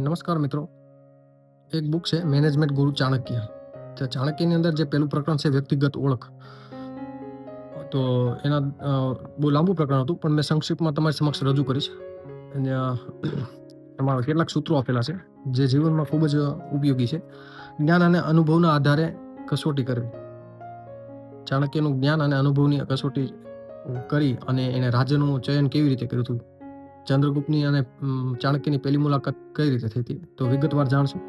નમસ્કાર મિત્રો. એક બુક છે મેનેજમેન્ટ ગુરુ ચાણક્ય. તો ચાણક્યની અંદર જે પહેલું પ્રકરણ છે વ્યક્તિગત ઓળખ. તો એના બહુ લાંબુ પ્રકરણ હતું, પણ મેં સંક્ષિપ્તમાં તમારી સમક્ષ રજૂ કરીશ. અને એમાં કેટલાક સૂત્રો આપેલા છે, જે જીવનમાં ખૂબ જ ઉપયોગી છે. જ્ઞાન અને અનુભવના આધારે કસોટી કરવી. ચાણક્યનું જ્ઞાન અને અનુભવની કસોટી કરી અને એને રાજ્યનું ચયન કેવી રીતે કર્યું હતું? ચંદ્રગુપ્તની અને ચાણક્યની પહેલી મુલાકાત કઈ રીતે થઈ હતી, તો વિગતવાર જાણશું.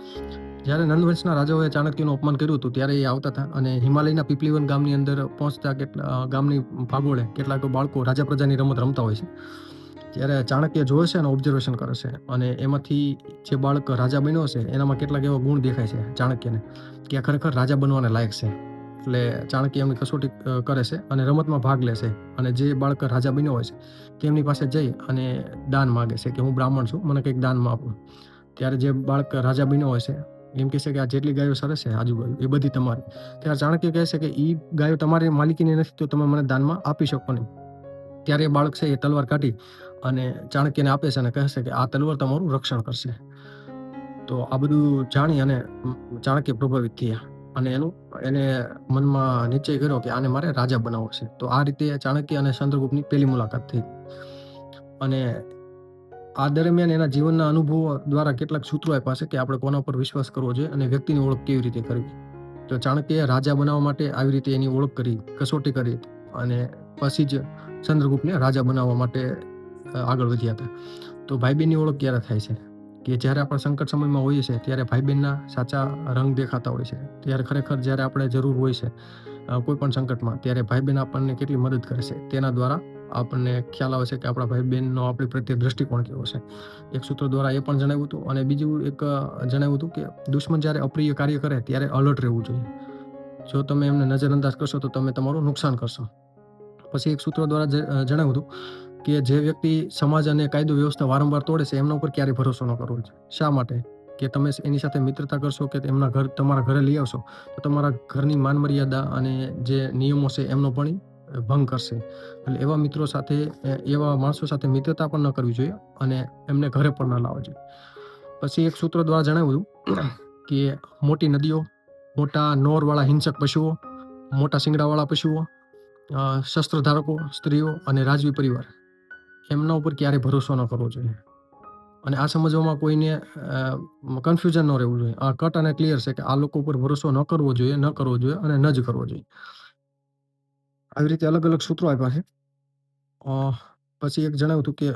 જ્યારે નંદવંશના રાજાઓએ ચાણક્યનું અપમાન કર્યું હતું, ત્યારે એ આવતા હતા અને હિમાલયના પીપલીવન ગામની અંદર પહોંચતા કેટલા ગામની ભાગોળે કેટલાક બાળકો રાજા પ્રજાની રમત રમતા હોય છે. ત્યારે ચાણક્ય જોવે છે અને ઓબ્ઝર્વેશન કરે છે અને એમાંથી જે બાળક રાજા બન્યો છે એનામાં કેટલાક એવા ગુણ દેખાય છે ચાણક્યને, કે ખરેખર રાજા બનવાને લાયક છે. એટલે ચાણક્ય એમની કસોટી કરે છે અને રમતમાં ભાગ લે છે. અને જે બાળક રાજા બન્યો હોય છે તેમની પાસે જઈ અને દાન માગે છે કે હું બ્રાહ્મણ છું, મને કંઈક દાનમાં આપો. ત્યારે જે બાળક રાજા બન્યો હોય છે, એમ કહે છે કે આ જેટલી ગાયો સરસ છે આજુબાજુ, એ બધી તમારી. ત્યારે ચાણક્ય કહે છે કે એ ગાયો તમારી માલિકીની નથી, તો તમે મને દાનમાં આપી શકો નહીં. ત્યારે એ બાળક છે એ તલવાર કાઢી અને ચાણક્યને આપે છે અને કહે છે કે આ તલવાર તમારું રક્ષણ કરશે. તો આ બધું જાણી અને ચાણક્ય પ્રભાવિત થયા. અને એનું, એને મનમાં નિશ્ચય કર્યો કે આને મારે રાજા બનાવવો છે. તો આ રીતે ચાણક્ય અને ચંદ્રગુપ્તની પહેલી મુલાકાત થઈ. અને આ દરમિયાન એના જીવનના અનુભવો દ્વારા કેટલાક સૂત્રો આપ્યા છે કે આપણે કોના પર વિશ્વાસ કરવો જોઈએ અને વ્યક્તિની ઓળખ કેવી રીતે કરવી. તો ચાણક્યએ રાજા બનાવવા માટે આવી રીતે એની ઓળખ કરી, કસોટી કરી અને પછી જ ચંદ્રગુપ્તને રાજા બનાવવા માટે આગળ વધ્યા હતા. તો ભાઈ બેનની ઓળખ ક્યારે થાય છે? કે જ્યારે આપણે સંકટ સમયમાં હોઈએ છીએ, ત્યારે ભાઈ બહેનના સાચા રંગ દેખાતા હોય છે. ત્યારે ખરેખર જ્યારે આપણે જરૂર હોય છે કોઈ પણ સંકટમાં, ત્યારે ભાઈ બહેન આપણને કેટલી મદદ કરે છે. તેના દ્વારા આપણને ખ્યાલ આવે છે કે આપણા ભાઈ બહેનનો આપણી પ્રત્યે દ્રષ્ટિકોણ કેવો છે. એક સૂત્ર દ્વારા એ પણ જણાવ્યું હતું અને બીજું એક જણાવ્યું હતું કે દુશ્મન જ્યારે અપ્રિય કાર્ય કરે, ત્યારે અલર્ટ રહેવું જોઈએ. જો તમે એમને નજરઅંદાજ કરશો, તો તમે તમારું નુકસાન કરશો. પછી એક સૂત્ર દ્વારા જણાવ્યું હતું કે જે વ્યક્તિ સમાજ અને કાયદો વ્યવસ્થા વારંવાર તોડે છે, એમના ઉપર ક્યારેય ભરોસો ન કરવો જોઈએ. શા માટે? કે તમે એની સાથે મિત્રતા કરશો કે એમના ઘર, તમારા ઘરે લઈ આવશો, તો તમારા ઘરની માન મર્યાદા અને જે નિયમો છે, એમનો પણ ભંગ કરશે. એટલે એવા મિત્રો સાથે એવા માણસો સાથે મિત્રતા પણ ન કરવી જોઈએ અને એમને ઘરે પણ ન લાવવા જોઈએ. પછી એક સૂત્ર દ્વારા જણાવ્યું હતું કે મોટી નદીઓ, મોટા નોરવાળા હિંસક પશુઓ, મોટા શિંગડાવાળા પશુઓ શસ્ત્રધારકો, સ્ત્રીઓ અને રાજવી પરિવાર. એમના ઉપર ક્યારે ભરોસો ન કરવો જોઈએ. અને આ સમજવામાં કોઈને કન્ફ્યુઝન ન રહેવું જોઈએ. આ કટ અને ક્લિયર છે કે આ લોકો ઉપર ભરોસો ન કરવો જોઈએ, ન કરવો જોઈએ અને ન જ કરવો જોઈએ. આવી રીતે અલગ અલગ સૂત્રો આપ્યા છે. પછી એક જણાવ્યું હતું કે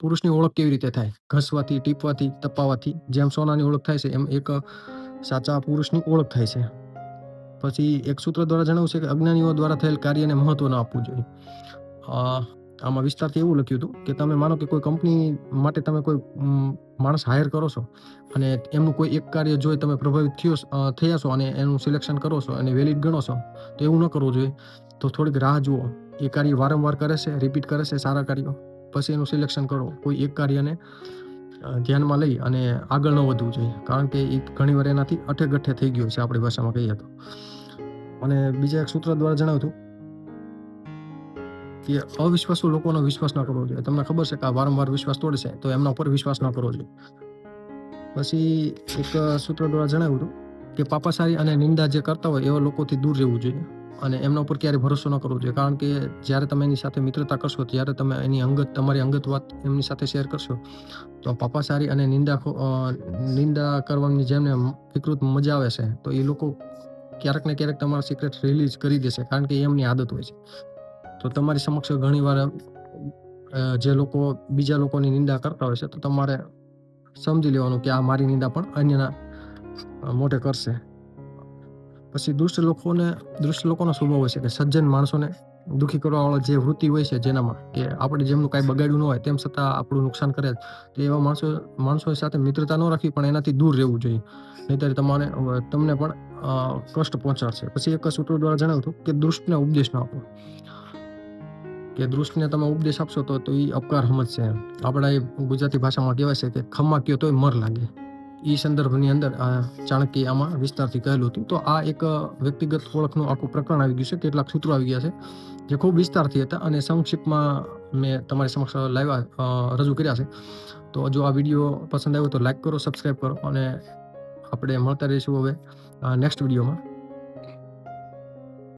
પુરુષની ઓળખ કેવી રીતે થાય? ઘસવાથી, ટીપવાથી તપાવવાથી જેમ સોનાની ઓળખ થાય છે, એમ એક સાચા પુરુષની ઓળખ થાય છે. પછી એક સૂત્ર દ્વારા જણાવ્યું છે કે અજ્ઞાનીઓ દ્વારા થયેલ કાર્યને મહત્વ ન આપવું જોઈએ. આમાં વિસ્તારથી એવું લખ્યું હતું કે તમે માનો કે કોઈ કંપની માટે તમે કોઈ માણસ હાયર કરો છો અને એમનું કોઈ એક કાર્ય જોઈ તમે પ્રભાવિત થયો થયા છો અને એનું સિલેક્શન કરો છો અને વેલિડ ગણો છો, તો એવું ન કરવું જોઈએ. તો થોડીક રાહ જુઓ. એ કાર્ય વારંવાર કરે છે રિપીટ કરે છે સારા કાર્યો. પછી એનું સિલેક્શન કરો. કોઈ એક કાર્યને ધ્યાનમાં લઈ અને આગળ ન વધવું જોઈએ. કારણ કે એ ઘણીવાર એનાથી અઠે ગઠે થઈ ગયું છે આપણી ભાષામાં કહીએ તો. અને બીજા એક સૂત્ર દ્વારા જણાવ્યું હતું કે અવિશ્વાસુ લોકોનો વિશ્વાસ ન કરવો જોઈએ. તમને ખબર છે કે આ વારંવાર વિશ્વાસ તોડશે તો એમના ઉપર વિશ્વાસ ન કરવો જોઈએ. પછી એક સૂત્ર દ્વારા જણાવ્યું હતું કે પાપાસારી અને નિંદા જે કરતા હોય એવા લોકોથી દૂર રહેવું જોઈએ અને એમના ઉપર ક્યારેય ભરોસો ન કરવો જોઈએ. કારણ કે જ્યારે તમે એની સાથે મિત્રતા કરશો, ત્યારે તમે એની અંગત, તમારી અંગત વાત એમની સાથે શેર કરશો, તો પાપાસારી અને નિંદા નિંદા કરવાની જેમને વિકૃત મજા આવે છે, તો એ લોકો ક્યારેક ને ક્યારેક તમારા સિક્રેટ રિલીઝ કરી દેશે, કારણ કે એ એમની આદત હોય છે. તો તમારી સમક્ષ ઘણીવાર જે લોકો બીજા લોકોની નિંદા કરતા હોય છે, તો તમારે સમજી લેવાનું કે આ મારી નિંદા પણ અન્યના મોટે કરશે. પછી દુષ્ટ લોકોને, દુષ્ટ લોકોનો સ્વભાવ હોય છે કે સજ્જન માણસોને દુઃખી કરવાવાળા જે વૃત્તિ હોય છે જેનામાં કે આપણે જેમનું કાંઈ બગાડ્યું ન હોય તેમ છતાં આપણું નુકસાન કરે તો એવા માણસો માણસો સાથે મિત્રતા ન રાખવી પણ એનાથી દૂર રહેવું જોઈએ. નહીંતર તમારે તમને પણ કષ્ટ પહોંચાડશે. પછી એક સૂત્રો દ્વારા જણાવ્યું હતું કે દુષ્ટને ઉપદેશ ન આપો. કે દૃષ્ટિને તમે ઉપદેશ આપશો તો એ અપકાર સમજશે. આપણા એ ગુજરાતી ભાષામાં કહેવાય છે કે ખમ્મા કયો તોય મર લાગે. એ સંદર્ભની અંદર આ ચાણક્ય આમાં વિસ્તારથી કહેલું હતું. તો આ એક વ્યક્તિગત ઓળખનું આખું પ્રકરણ આવી ગયું છે. કેટલાક સૂત્રો આવી ગયા છે જે ખૂબ વિસ્તારથી હતા અને સંક્ષિપ્તમાં મેં તમારી સમક્ષ લાવ્યા રજૂ કર્યા છે. તો જો આ વીડિયો પસંદ આવ્યો તો લાઈક કરો, સબસ્ક્રાઈબ કરો અને આપણે મળતા રહીશું હવે નેક્સ્ટ વિડીયોમાં.